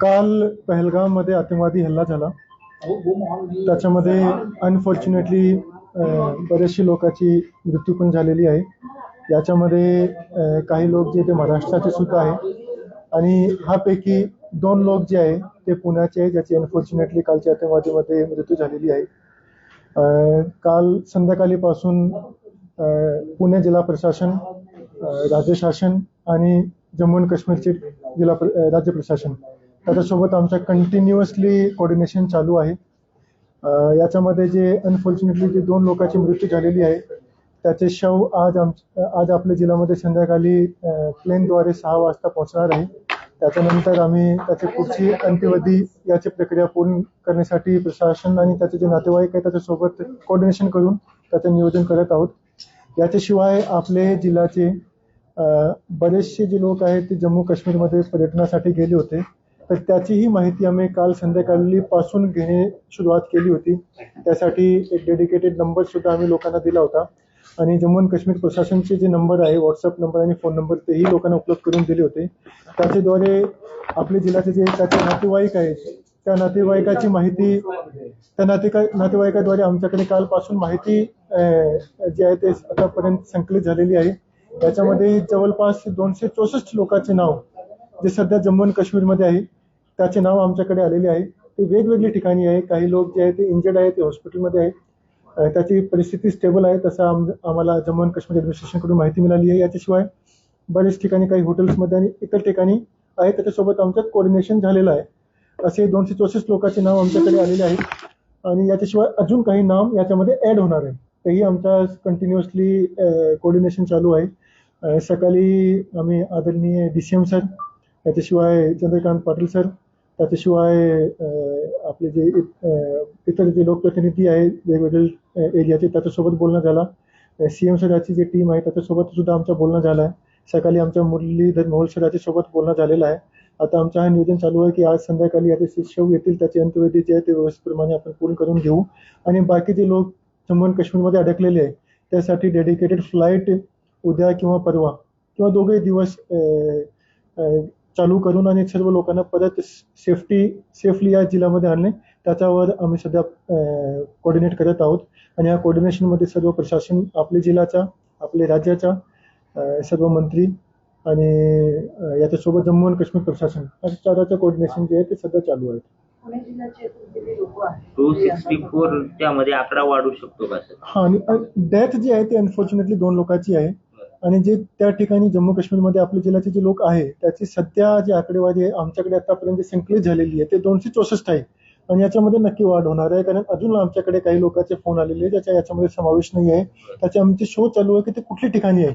काल पहलगाममध्ये आतंकवादी हल्ला झाला. त्याच्यामध्ये अनफॉर्च्युनेटली बरेचशी लोकांची मृत्यू पण झालेली आहे. याच्यामध्ये काही लोक जे ते महाराष्ट्राचे सुद्धा आहे आणि ह्यापैकी दोन लोक जे आहे ते पुण्याचे आहे ज्याची अनफॉर्च्युनेटली कालच्या आतंकवादीमध्ये मृत्यू झालेली आहे. काल संध्याकाळीपासून पुणे जिल्हा प्रशासन राज्य शासन आणि जम्मू आणि काश्मीरचे जिल्हा प्र- राज्य प्रशासन त्याच्यासोबत आमचं कंटिन्युअसली कोऑर्डिनेशन चालू आहे. याच्यामध्ये जे अनफॉर्च्युनेटली जे दोन लोकांची मृत्यू झालेली आहे त्याचे शव आज आम आज आपल्या जिल्ह्यामध्ये संध्याकाळी प्लेनद्वारे सहा वाजता पोहोचणार आहे. त्याच्यानंतर आम्ही त्याची पुढची अंत्यवधी याची प्रक्रिया पूर्ण करण्यासाठी प्रशासन आणि त्याचे जे नातेवाईक आहे त्याच्यासोबत कोऑर्डिनेशन करून त्याचं नियोजन करत आहोत. याच्याशिवाय आपले जिल्ह्याचे बरेचसे जे लोक आहेत ते जम्मू काश्मीरमध्ये पर्यटनासाठी गेले होते. तर त्याचीही माहिती आम्ही काल संध्याकाळी पासून घेणे सुरुवात केली होती. त्यासाठी एक डेडिकेटेड नंबर सुद्धा आम्ही लोकांना दिला होता. आणि जम्मू आणि काश्मीर प्रशासनचे जे नंबर आहे व्हॉट्सअप नंबर आणि फोन नंबर तेही लोकांना उपलब्ध करून दिले होते. त्याच्याद्वारे आपले जिल्ह्याचे जे त्याचे नातेवाईक आहेत त्या नातेवाईकाची माहिती त्या नातेका नातेवाईकाद्वारे आमच्याकडे कालपासून माहिती जी आहे ते आतापर्यंत संकलित झालेली आहे. त्याच्यामध्ये जवळपास दोनशे चौसष्ट लोकांचे नाव जे सध्या जम्मू आणि काश्मीरमध्ये आहे. त्याचे नाव आमच्याकडे आलेले आहे. ते वेगवेगळी ठिकाणी आहे. काही लोक जे आहे ते इंजर्ड आहे ते हॉस्पिटलमध्ये आहे त्याची परिस्थिती स्टेबल आहे. तसं आम आम्हाला जम्मू अँड काश्मीर ॲडमिनिस्ट्रेशनकडून माहिती मिळाली आहे याच्याशिवाय. बऱ्याच ठिकाणी काही हॉटेल्समध्ये आणि इतर ठिकाणी आहे. त्याच्यासोबत आमचं कोऑर्डिनेशन झालेलं आहे. असे दोनशे चौसष्ट लोकांचे नाव आमच्याकडे आलेले आहेत. आणि याच्याशिवाय अजून काही नाम याच्यामध्ये ॲड होणार आहे. तेही आमचा कंटिन्युअसली कोऑर्डिनेशन चालू आहे. सकाळी आम्ही आदरणीय डी सी एम सर याच्याशिवाय चंद्रकांत पाटील सर त्याच्याशिवाय आपले जे इतर जे लोकप्रतिनिधी आहेत वेगवेगळे एरियाचे त्याच्यासोबत बोलणं झाला. सी एम सराची जी टीम आहे त्याच्यासोबत सुद्धा आमचं बोलणं झालं. आहे सकाळी आमच्या मुरलीधर मोहोळ सराच्या सोबत बोलणं झालेलं आहे. आता आमचं हा नियोजन चालू आहे की आज संध्याकाळी याचे शिष्यव येतील त्याचे अंत्यविधी जे आहे ते व्यवस्थेप्रमाणे आपण पूर्ण करून घेऊ. आणि बाकी जे लोक जम्मू आणि काश्मीरमध्ये अडकलेले आहे त्यासाठी डेडिकेटेड फ्लाईट उद्या किंवा परवा किंवा दोघे दिवस चालू करून आणि सर्व लोकांना परत सेफ्टी सेफली या जिल्ह्यामध्ये आणणे त्याच्यावर आम्ही सध्या कोऑर्डिनेट करत आहोत. आणि या कोऑर्डिनेशनमध्ये सर्व प्रशासन आपल्या जिल्ह्याचा आपल्या राज्याचा अ, सर्व मंत्री आणि याच्यासोबत जम्मू आणि काश्मीर प्रशासन अशा चाराचं कोऑर्डिनेशन जे आहे ते सध्या चालू आहे टू सिक्स्टी फोर त्यामध्ये आकडा वाढू शकतो का हा आणि डेथ जी आहे ती अनफॉर्च्युनेटली दोन लोकांची आहे. आणि जे त्या ठिकाणी जम्मू काश्मीरमध्ये आपल्या जिल्ह्याचे जे लोक आहे त्याची सध्या जी आकडेवारी आहे आमच्याकडे आतापर्यंत संकलित झालेली आहे ते दोनशे चौसष्ट आहे. आणि याच्यामध्ये नक्की वाढ होणार आहे कारण अजून आमच्याकडे काही लोकांचे फोन आलेले आहे ज्याच्या याच्यामध्ये समावेश नाही आहे. त्याचे आमचे शोध चालू आहे की ते कुठल्या ठिकाणी आहे.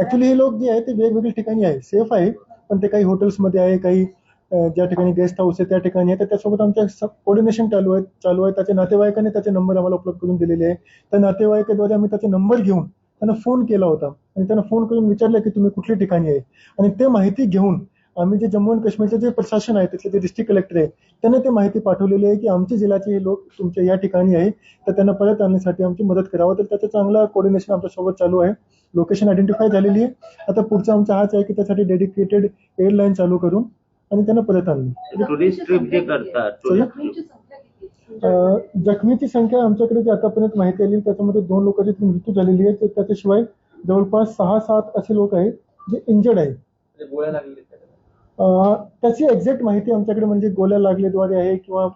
ऍक्च्युली हे लोक जे आहे ते वेगवेगळ्या ठिकाणी आहे. सेफ आहे पण ते काही हॉटेल्समध्ये आहे काही ज्या ठिकाणी गेस्ट हाऊस आहे त्या ठिकाणी आहे. तर त्यासोबत आमच्या कोऑर्डिनेशन चालू आहे चालू आहे. त्याच्या नातेवाईकाने त्याचे नंबर आम्हाला उपलब्ध करून दिलेले आहे. त्या नातेवाईकाद्वारे आम्ही त्याचे नंबर घेऊन त्यांना फोन केला होता. आणि त्यांना फोन करून विचारलं की तुम्ही कुठल्या ठिकाणी आहे? आणि ते माहिती घेऊन आम्ही जे जम्मू आणि काश्मीरचे जे प्रशासन आहे त्याचे जे डिस्ट्रिक्ट कलेक्टर आहे त्यांना ते माहिती पाठवलेली आहे की आमच्या जिल्ह्याचे हे लोक तुमच्या या ठिकाणी आहे तर त्यांना परत आणण्यासाठी आमची मदत करावं. तर त्याचं चांगलं कोऑर्डिनेशन आमच्यासोबत चालू आहे. लोकेशन आयडेंटिफाय झालेली आहे. आता पुढचा आमचा हाच आहे की त्यासाठी डेडिकेटेड एअरलाईन चालू करून आणि त्यांना परत आणलं. टुरिस्ट ट्रिप जे करतात जखमींची संख्या किती अं, जखमीची संख्या आमच्याकडे जी आतापर्यंत माहिती आली त्याच्यामध्ये दोन लोकांची मृत्यू झालेली आहे. तर त्याच्याशिवाय जवळपास सहा सात असे लोक आहेत जे इंजर्ड आहेत. अं, त्याची एक्झॅक्ट माहिती आमच्याकडे म्हणजे गोळ्या लागल्याद्वारे आहे किंवा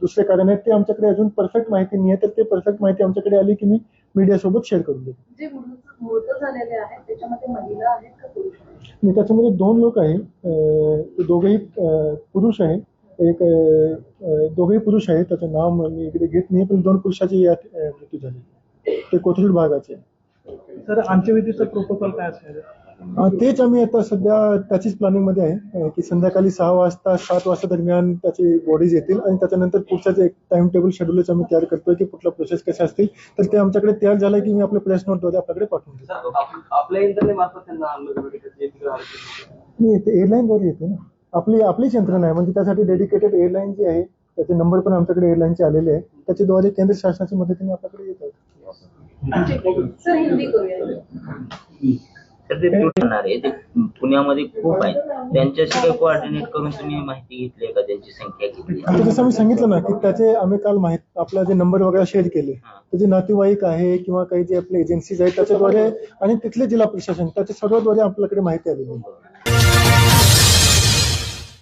दुसरे कारण आहे ते आमच्याकडे अजून परफेक्ट माहिती नाही आहे. तर ते परफेक्ट माहिती आमच्याकडे आली की मी मीडियासोबत शेअर करून देतो. जे मृत मृत झालेले आहेत त्याच्यामध्ये महिला आहेत का पुरुष आहेत? आणि त्याच्यामध्ये दोन लोक आहेत. दोघेही पुरुष आहेत. एक दोघेही पुरुष आहेत. त्याचं नाव मी इकडे घेत नाही पण दोन पुरुषाचे यात मृत्यू झाले. ते कोथरूड भागाचे आहे. सर अंत्यविधीचा प्रोटोकॉल काय असणार आहे? अं, तेच आम्ही आता सध्या त्याचीच प्लॅनिंगमध्ये आहे की संध्याकाळी सहा वाजता सात वाजता दरम्यान त्याची बॉडीज येतील आणि त्याच्यानंतर पुढचं जे टाइम टेबल शेड्यूलच आम्ही तयार करतोय की कुठला प्रोसेस कसे असतील तर ते आमच्याकडे तयार झालं की मी आपल्या प्रेस नोटद्वारे आपल्याकडे पाठवून देतो. आपल्या एअरलाईनद्वारे येते ना. आपली आपलीच यंत्रणा आहे. म्हणजे त्यासाठी डेडिकेटेड एअरलाईन जी आहे त्याचे नंबर पण आमच्याकडे एअरलाईनचे आलेले आहे त्याच्याद्वारे केंद्र शासनाच्या मदतीने आपल्याकडे येतात पुण्यामध्ये खूप आहेत त्यांच्याशी काही कोऑर्डिनेट करून तुम्ही माहिती घेतली का? त्यांची संख्या? आता जसं मी सांगितलं ना की त्याचे आम्ही काल माहीत आपला जे नंबर वगैरे शेअर केले. त्याचे नातेवाईक आहे किंवा काही जे आपले एजन्सीज आहेत त्याच्याद्वारे आणि तिथले जिल्हा प्रशासन त्याच्या सर्वद्वारे आपल्याकडे माहिती आलेली आहे.